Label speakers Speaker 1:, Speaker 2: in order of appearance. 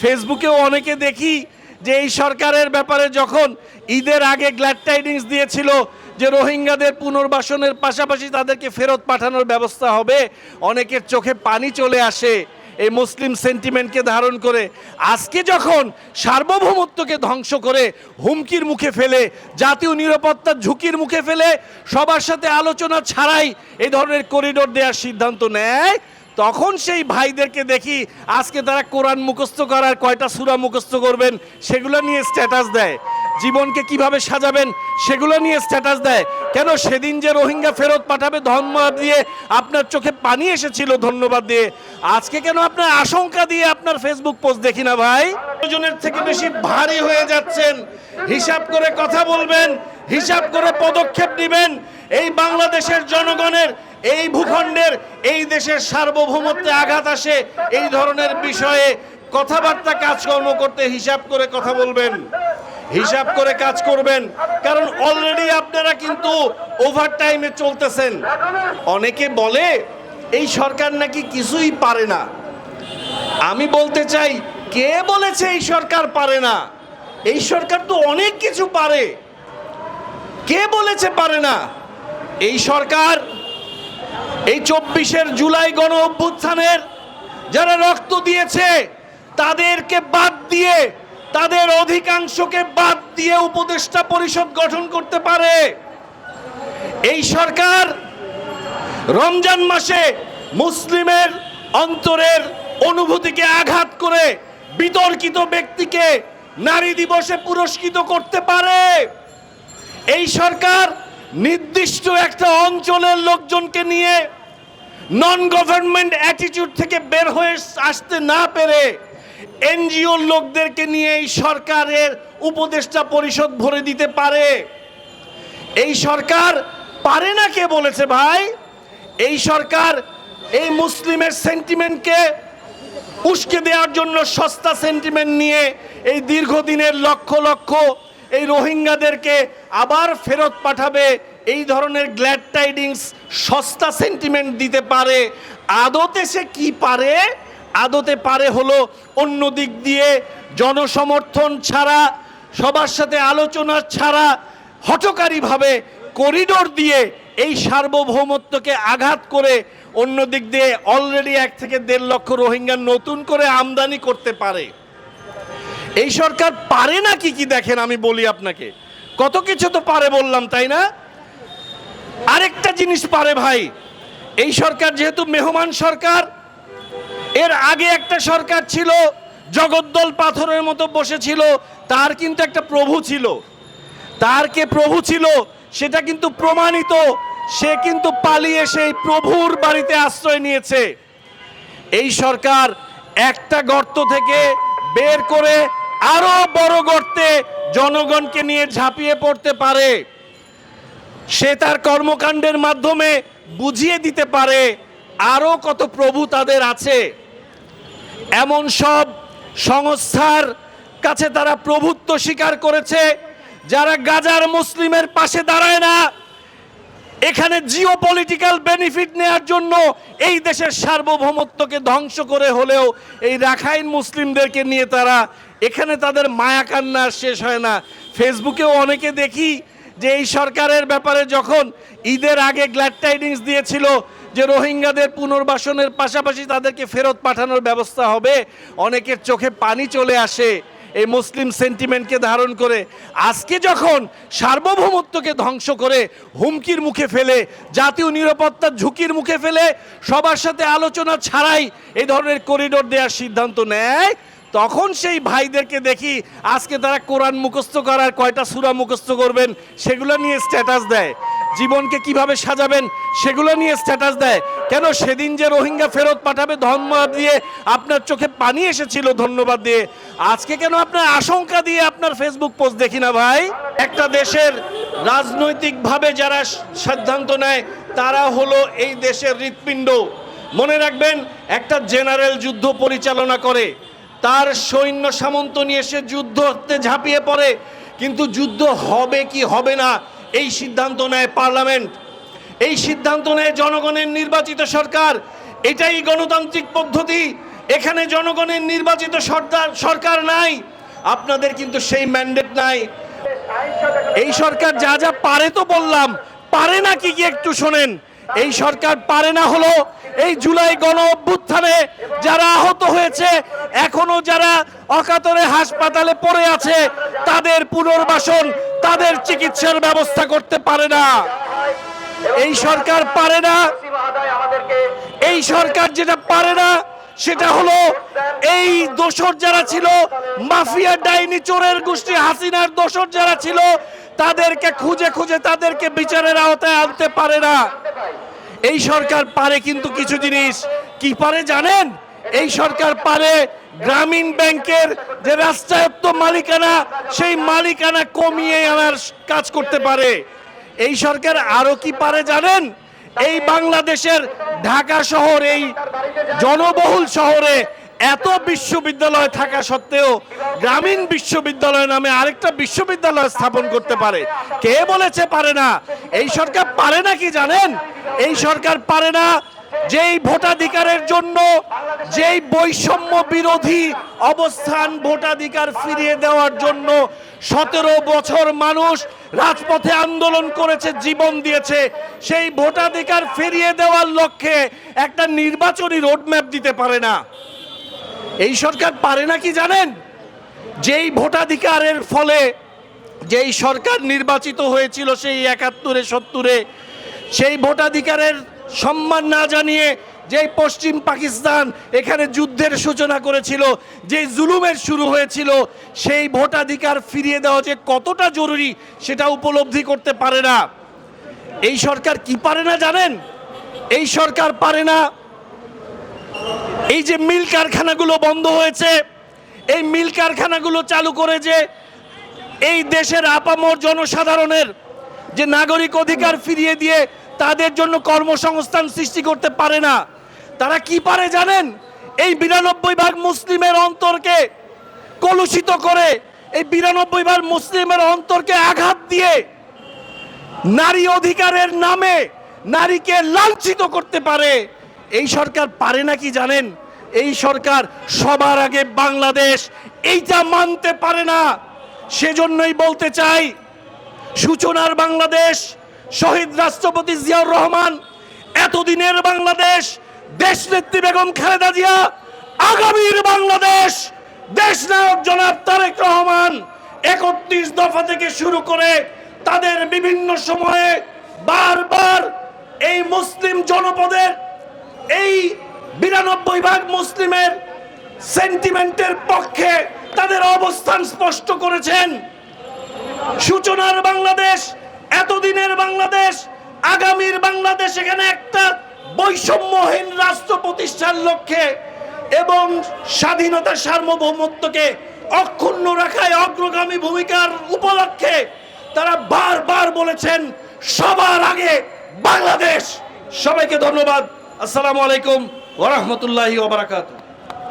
Speaker 1: ফেসবুকেও অনেকে দেখি যে এই সরকারের ব্যাপারে যখন ঈদের আগে গ্ল্যাড টাইডিংস দিয়েছিল যে রোহিঙ্গাদের পুনর্বাসনের পাশাপাশি তাদেরকে ফেরত পাঠানোর ব্যবস্থা হবে, অনেকের চোখে পানি চলে আসে এই মুসলিম সেন্টিমেন্টকে ধারণ করে। আজকে যখন সার্বভৌমত্বকে ধ্বংস করে হুমকির মুখে ফেলে, জাতীয় নিরাপত্তার ঝুঁকির মুখে ফেলে, সবার সাথে আলোচনা ছাড়াই এই ধরনের করিডোর দেওয়ার সিদ্ধান্ত নেয় তখন সেই ভাইদেরকে দেখি আজকে তারা কোরআন মুখস্থ করার কয়টা সুরা মুখস্থ করবেন সেগুলো নিয়ে স্ট্যাটাস দেয়। জীবনকে কীভাবে সাজাবেন সেগুলো নিয়ে স্ট্যাটাস দেয়। কেন সেদিন যে রোহিঙ্গা ফেরত পাঠাবে ধন্যবাদ দিয়ে আপনার চোখে পানি এসেছিল ধন্যবাদ দিয়ে? আজকে কেন আপনার আশঙ্কা দিয়ে আপনার ফেসবুক পোস্ট দেখি না ভাই? প্রয়োজনের থেকে বেশি ভারী হয়ে যাচ্ছেন। হিসাব করে কথা বলবেন, হিসাব করে পদক্ষেপ নেবেন। এই বাংলাদেশের জনগণের এই ভূখণ্ডের, এই দেশের সার্বভৌমত্বে আঘাত আসে, এই ধরনের বিষয়ে কথাবার্তা, কাজকর্ম করতে হিসাব করে কথা বলবেন। হিসাব করে কাজ করবেন। কারণ অলরেডি আপনারা কিন্তু ওভার টাইমে চলতেছেন। অনেকে বলে, এই সরকার নাকি কিছুই পারে না। আমি বলতে চাই, কে বলেছে এই সরকার পারে না? এই সরকার তো অনেক কিছু পারে। কে বলেছে পারে না? এই সরকার এই চব্বিশের জুলাই গণ অভ্যুত্থানের যারা রক্ত দিয়েছে, তাদেরকে বাদ দিয়ে, তাদের অধিকাংশকে বাদ দিয়ে উপদেষ্টা পরিষদ গঠন করতে পারে। এই সরকার রমজান মাসে মুসলিমের অন্তরের অনুভূতিকে আঘাত করে বিতর্কিত ব্যক্তিকে নারী দিবসে পুরস্কৃত করতে পারে। এই সরকার নির্দিষ্ট একটা অঞ্চলের লোকজনকে নিয়ে নন গভর্নমেন্ট অ্যাটিটিউড থেকে বের হয়ে আসতে না পেরে এনজিওর লোকদেরকে নিয়ে এই সরকারের উপদেষ্টা পরিষদ ভরে দিতে পারে। এই সরকার পারে না কে বলেছে ভাই? এই সরকার এই মুসলিমের সেন্টিমেন্টকে উস্কে দেওয়ার জন্য সস্তা সেন্টিমেন্ট নিয়ে এই দীর্ঘদিনের লক্ষ লক্ষ এই রোহিঙ্গাদেরকে আবার ফেরত পাঠাবে। এই ধরনের গ্ল্যাড টাইডিংস সস্তা সেন্টিমেন্ট দিতে পারে। আদতে সে কি পারে? আদতে পারে হলো অন্য দিক দিয়ে জনসমর্থন ছাড়া, সবার সাথে আলোচনা ছাড়া, হঠকারীভাবে করিডোর দিয়ে এই সার্বভৌমত্বকে আঘাত করে অন্য দিক দিয়ে অলরেডি এক থেকে দেড় লক্ষ রোহিঙ্গা নতুন করে আমদানি করতে পারে। এই সরকার পারে না কি কি দেখেন, আমি বলি আপনাকে। কত কিছু তো পারে বললাম, তাই না? আরেকটা জিনিস পারে ভাই, এই সরকার যেহেতু মেহমান সরকার, এর আগে একটা সরকার ছিল, জগদ্দল পাথরের মতো বসেছিল, তার কিন্তু একটা প্রভু ছিল। তার কে প্রভু ছিল? সেটা কিন্তু প্রমাণিত, সে কিন্তু পালিয়ে সেই প্রভুর বাড়িতে আশ্রয় নিয়েছে। এই সরকার একটা গর্ত থেকে বের করে আরও বড় গর্তে জনগণকে নিয়ে ঝাঁপিয়ে পড়তে পারে। সে তার কর্মকাণ্ডের মাধ্যমে বুঝিয়ে দিতে পারে আরও কত প্রভু তাদের আছে। এমন সব সংস্থার কাছে তারা প্রভুত্ব স্বীকার করেছে, যারা গাজার মুসলিমের পাশে দাঁড়ায় না। এখানে জিও পলিটিক্যাল বেনিফিট নেয়ার জন্য এই দেশের সার্বভৌমত্বকে ধ্বংস করে হলেও এই রাখাইন মুসলিমদেরকে নিয়ে তারা, এখানে তাদের মায়া কান্না শেষ হয় না। ফেসবুকেও অনেকে দেখি যে এই সরকারের ব্যাপারে যখন ঈদের আগে গ্ল্যাড টাইডিংস দিয়েছিল যে রোহিঙ্গাদের পুনর্বাসনের পাশাপাশি তাদেরকে ফেরত পাঠানোর ব্যবস্থা হবে, অনেকের চোখে পানি চলে আসে। এই মুসলিম সেন্টিমেন্টকে ধারণ করে আজকে যখন সার্বভৌমত্বকে ধ্বংস করে হুমকির মুখে ফেলে, জাতীয় নিরাপত্তার ঝুঁকির মুখে ফেলে, সবার সাথে আলোচনা ছাড়াই এই ধরনের করিডোর দেওয়ার সিদ্ধান্ত নেয়, তখন সেই ভাইদেরকে দেখি আজকে তারা কোরআন মুখস্থ করার কয়টা সুরা মুখস্থ করবেন, সেগুলো নিয়ে স্ট্যাটাস দেয়। জীবনকে কীভাবে সাজাবেন, সেগুলো নিয়ে স্ট্যাটাস দেয়। কেন সেদিন যে রোহিঙ্গা ফেরত পাঠাবে ধন্যবাদ দিয়ে আপনার চোখে পানি এসেছিল ধন্যবাদ দিয়ে? আজকে কেন আপনার আশঙ্কা দিয়ে আপনার ফেসবুক পোস্ট দেখি না ভাই? একটা দেশের রাজনৈতিকভাবে যারা সিদ্ধান্ত নেয়, তারা হলো এই দেশের হৃৎপিণ্ড। মনে রাখবেন, একটা জেনারেল যুদ্ধ পরিচালনা করে। তার সৈন্য সামন্ত নিয়ে সে যুদ্ধতে ঝাঁপিয়ে পড়ে, কিন্তু যুদ্ধ হবে কি হবে না, এই সিদ্ধান্ত নেয় পার্লামেন্ট। এই সিদ্ধান্ত নেয় জনগণের নির্বাচিত সরকার। এটাই গণতান্ত্রিক পদ্ধতি। এখানে জনগণের নির্বাচিত সরকার সরকার নাই। আপনাদের কিন্তু সেই ম্যান্ডেট নাই। এই সরকার যা যা পারে তো বললাম। পারে না কি একটু শোনেন। এই সরকার পারে না হলো এই জুলাই গণ অভ্যুত্থানে যারা আহত হয়েছে, এখনও যারা অকাতরে হাসপাতালে পড়ে আছে, তাদের পুনর্বাসন, তাদের চিকিৎসার ব্যবস্থা করতে পারে না। এই সরকার পারে না। এই সরকার যেটা পারে না সেটা হলো এই দোসর যারা ছিল মাফিয়া ডাইনি চোরের গোষ্ঠী হাসিনার দোসর যারা ছিল তাদেরকে খুঁজে খুঁজে তাদেরকে বিচারের আওতায় আনতে পারে না। এই সরকার পারে কিন্তু কিছু জিনিস। কি পারে জানেন? এই সরকার পারে গ্রামীণ ব্যাংকের যে রাষ্ট্রায়ত্ত মালিকানা সেই মালিকানা কমিয়ে আনার কাজ করতে পারে। এই সরকার আরও কি পারে জানেন? এই বাংলাদেশের ঢাকা শহর, এই জনবহুল শহরে এত বিশ্ববিদ্যালয় থাকা সত্ত্বেও গ্রামীণ বিশ্ববিদ্যালয় নামে আরেকটা বিশ্ববিদ্যালয় স্থাপন করতে পারে। কে বলেছে পারে না? এই সরকার পারে না কি জানেন? এই সরকার পারে না যেই ভোটাধিকারের জন্য যেই বৈষম্য বিরোধী অবস্থান ভোটাধিকার ফিরিয়ে দেওয়ার জন্য সতেরো বছর মানুষ রাজপথে আন্দোলন করেছে, জীবন দিয়েছে, সেই ভোটাধিকার ফিরিয়ে দেওয়ার লক্ষ্যে একটা নির্বাচনী রোডম্যাপ দিতে পারে না। এই সরকার পারে না কি জানেন? যেই ভোটাধিকারের ফলে যেই সরকার নির্বাচিত হয়েছিল সেই একাত্তরে, সত্তরে, সেই ভোটাধিকারের সম্মান না জানিয়ে যেই পশ্চিম পাকিস্তান এখানে যুদ্ধের সূচনা করেছিল যে জুলুমের শুরু হয়েছিল, সেই ভোটাধিকার ফিরিয়ে দেওয়া যে কতটা জরুরি সেটা উপলব্ধি করতে পারে না। এই সরকার কি পারে না জানেন? এই সরকার পারে না। এই যে মিল কারখানাগুলো বন্ধ হয়েছে, এই মিল কারখানাগুলো চালু করে যে এই দেশের আপামর জনসাধারণের যে নাগরিক অধিকার ফিরিয়ে দিয়ে তাদের জন্য কর্মসংস্থান সৃষ্টি করতে পারে না। তারা কি পারে জানেন? এই বিরানব্বই ভাগ মুসলিমের অন্তরকে কলুষিত করে, এই বিরানব্বই ভাগ মুসলিমের অন্তরকে আঘাত দিয়ে নারী অধিকারের নামে নারীকে লাঞ্ছিত করতে পারে। এই সরকার পারে না কি জানেন? এই সরকার সবার আগে বাংলাদেশ এইটা মানতে পারে না। সেজন্যই বলতে চাই, সূচনার বাংলাদেশ শহীদ রাষ্ট্রপতি জিয়াউর রহমান, এতদিনের বাংলাদেশ দেশ নেত্রী বেগম খালেদা জিয়া, আগামীর বাংলাদেশ, দেশ নায়ক জনাব তারেক রহমান একত্রিশ দফা থেকে শুরু করে তাদের বিভিন্ন সময়ে বারবার এই মুসলিম জনপদের, এই বিরানব্বই ভাগ মুসলিমের সেন্টিমেন্টের পক্ষে তাদের অবস্থান স্পষ্ট করেছেন। সূচনার বাংলাদেশ এতদিনের বাংলাদেশ, আগামীর বাংলাদেশ এখানে একটা বৈষম্যহীন রাষ্ট্র প্রতিষ্ঠার লক্ষ্যে এবং স্বাধীনতার সার্বভৌমত্বকে অক্ষুণ্ণ রাখায় অগ্রগামী ভূমিকার উপলক্ষে তারা বারবার বলেছেন, সবার আগে বাংলাদেশ। সবাইকে ধন্যবাদ। আসসালামু আলাইকুম ওরহমতুল্লাহি ওবরাকাতুহ